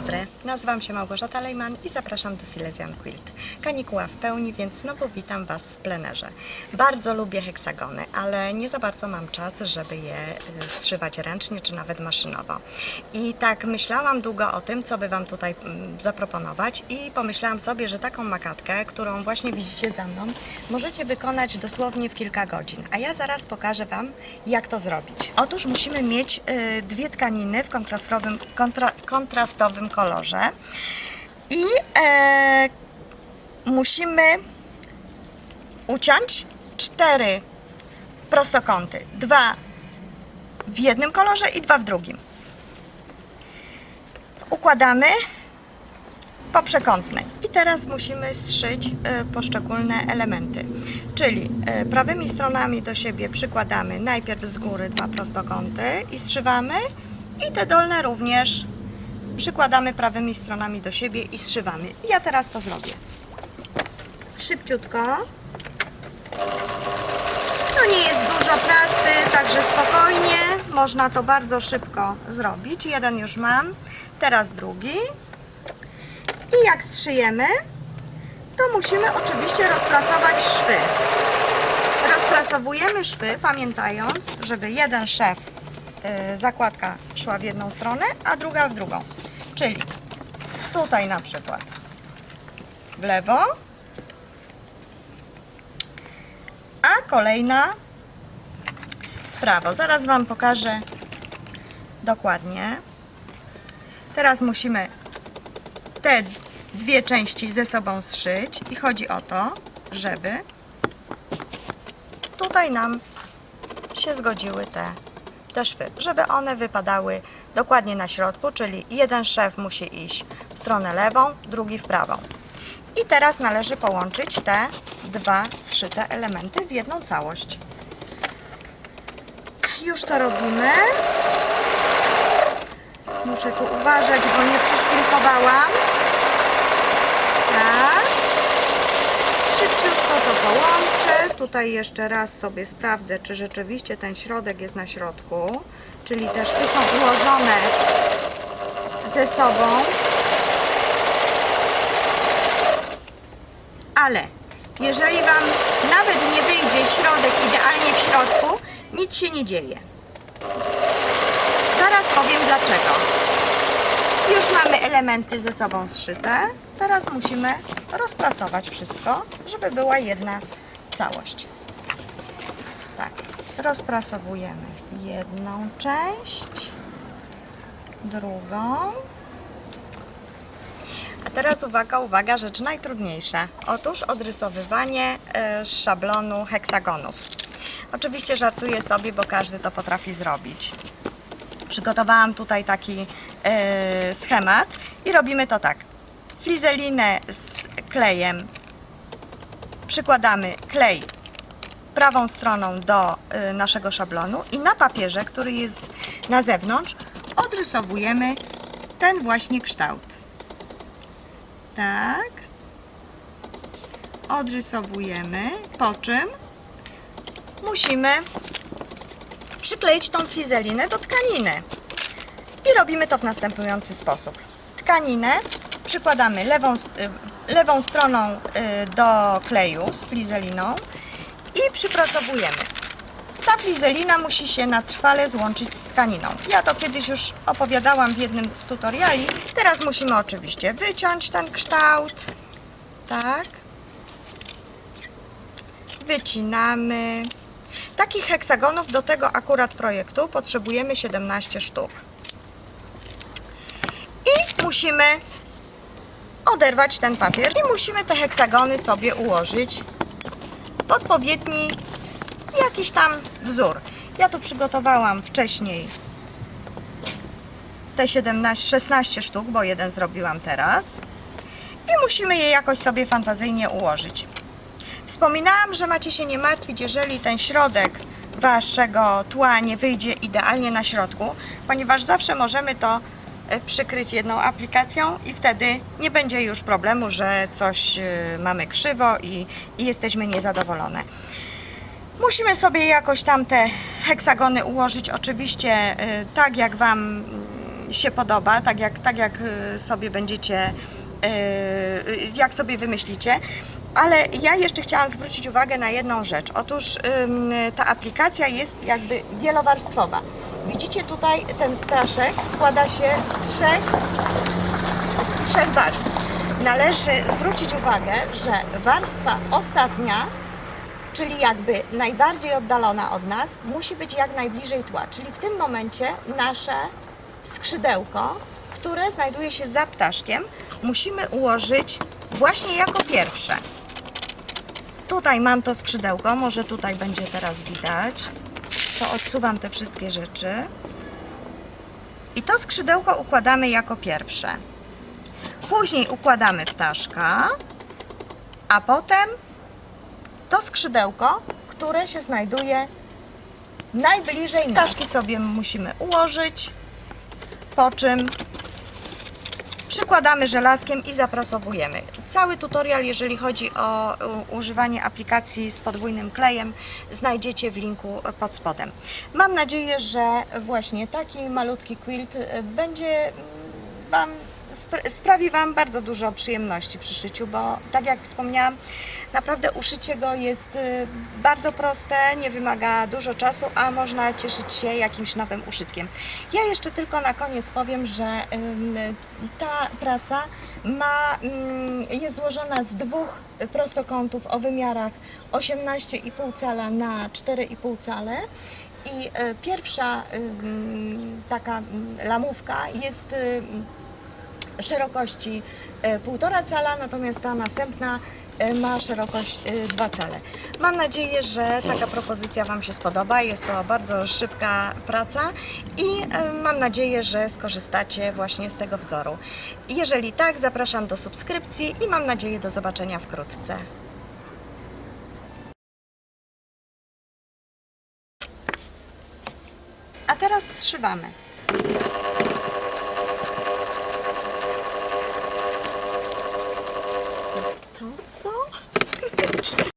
Dobra. Nazywam się Małgorzata Lejman i zapraszam do Silesian Quilt. Kanikuła w pełni, więc znowu witam Was w plenerze. Bardzo lubię heksagony, ale nie za bardzo mam czas, żeby je y, strzywać ręcznie czy nawet maszynowo. I tak myślałam długo o tym, co by Wam tutaj mm, zaproponować i pomyślałam sobie, że taką makatkę, którą właśnie widzicie za mną, możecie wykonać dosłownie w kilka godzin. A ja zaraz pokażę Wam, jak to zrobić. Otóż musimy mieć y, dwie tkaniny w kontrastowym, kontra, kontrastowym kolorze i e, musimy uciąć cztery prostokąty. Dwa w jednym kolorze i dwa w drugim. Układamy po przekątnej. I teraz musimy zszyć e, poszczególne elementy. Czyli e, prawymi stronami do siebie przykładamy najpierw z góry dwa prostokąty i zszywamy i te dolne również przykładamy prawymi stronami do siebie i zszywamy. Ja teraz to zrobię. Szybciutko. To nie jest dużo pracy, także spokojnie. Można to bardzo szybko zrobić. Jeden już mam, teraz drugi. I jak zszyjemy, to musimy oczywiście rozprasować szwy. Rozprasowujemy szwy, pamiętając, żeby jeden szef, y, zakładka szła w jedną stronę, a druga w drugą. Czyli tutaj na przykład w lewo, a kolejna w prawo. Zaraz Wam pokażę dokładnie. Teraz musimy te dwie części ze sobą zszyć i chodzi o to, żeby tutaj nam się zgodziły te, te szwy, żeby one wypadały dokładnie na środku, czyli jeden szef musi iść w stronę lewą, drugi w prawą. I teraz należy połączyć te dwa zszyte elementy w jedną całość. Już to robimy. Muszę tu uważać, bo nie przyszpilkowałam. Tak. Szybciutko to połączę. Tutaj jeszcze raz sobie sprawdzę, czy rzeczywiście ten środek jest na środku. Czyli te szwy są ułożone ze sobą. Ale jeżeli Wam nawet nie wyjdzie środek idealnie w środku, nic się nie dzieje. Zaraz powiem dlaczego. Już mamy elementy ze sobą zszyte. Teraz musimy rozprasować wszystko, żeby była jedna całość. Tak, rozprasowujemy jedną część, drugą. A teraz uwaga, uwaga, rzecz najtrudniejsza. Otóż odrysowywanie e, szablonu heksagonów. Oczywiście żartuję sobie, bo każdy to potrafi zrobić. Przygotowałam tutaj taki e, schemat i robimy to tak. Flizelinę z klejem przykładamy klej prawą stroną do e, naszego szablonu i na papierze, który jest na zewnątrz, odrysowujemy ten właśnie kształt. Tak. Odrysowujemy, po czym musimy przykleić tą flizelinę do tkaniny. I robimy to w następujący sposób. Tkaninę przykładamy lewą, y, lewą stroną y, do kleju z flizeliną i przypracowujemy. Ta flizelina musi się na trwale złączyć z tkaniną. Ja to kiedyś już opowiadałam w jednym z tutoriali. Teraz musimy oczywiście wyciąć ten kształt. Tak. Wycinamy. Takich heksagonów do tego akurat projektu potrzebujemy 17 sztuk. I musimy oderwać ten papier i musimy te heksagony sobie ułożyć w odpowiedni jakiś tam wzór. Ja tu przygotowałam wcześniej te 17, 16 sztuk, bo jeden zrobiłam teraz. I musimy je jakoś sobie fantazyjnie ułożyć. Wspominałam, że macie się nie martwić, jeżeli ten środek waszego tła nie wyjdzie idealnie na środku, ponieważ zawsze możemy to przykryć jedną aplikacją i wtedy nie będzie już problemu, że coś e, mamy krzywo i, i jesteśmy niezadowolone. Musimy sobie jakoś tam te heksagony ułożyć, oczywiście e, tak jak Wam się podoba, tak jak, tak jak sobie będziecie, jak sobie wymyślicie. Ale ja jeszcze chciałam zwrócić uwagę na jedną rzecz. Otóż ta aplikacja jest jakby wielowarstwowa. Widzicie tutaj ten ptaszek składa się z trzech, z trzech warstw. Należy zwrócić uwagę, że warstwa ostatnia, czyli jakby najbardziej oddalona od nas, musi być jak najbliżej tła. Czyli w tym momencie nasze skrzydełko, które znajduje się za ptaszkiem, musimy ułożyć właśnie jako pierwsze. Tutaj mam to skrzydełko, może tutaj będzie teraz widać. To odsuwam te wszystkie rzeczy. I to skrzydełko układamy jako pierwsze. Później układamy ptaszka, a potem to skrzydełko, które się znajduje najbliżej. Ptaszki sobie musimy ułożyć, po czym przykładamy żelazkiem i zaprasowujemy. Cały tutorial, jeżeli chodzi o używanie aplikacji z podwójnym klejem, znajdziecie w linku pod spodem. Mam nadzieję, że właśnie taki malutki quilt y, będzie mm, Wam spra- sprawi Wam bardzo dużo przyjemności przy szyciu, bo tak jak wspomniałam, naprawdę uszycie go jest y, bardzo proste, nie wymaga dużo czasu, a można cieszyć się jakimś nowym uszytkiem. Ja jeszcze tylko na koniec powiem, że ta praca ma, jest złożona z dwóch prostokątów o wymiarach 18,5 cala na 4,5 cale. I y, pierwsza taka lamówka jest szerokości e, 1,5 cala, natomiast ta następna e, ma szerokość e, 2 cale. Mam nadzieję, że taka propozycja Wam się spodoba. Jest to bardzo szybka praca i e, mam nadzieję, że skorzystacie właśnie z tego wzoru. Jeżeli tak, zapraszam do subskrypcji i mam nadzieję do zobaczenia wkrótce. A teraz zszywamy. so.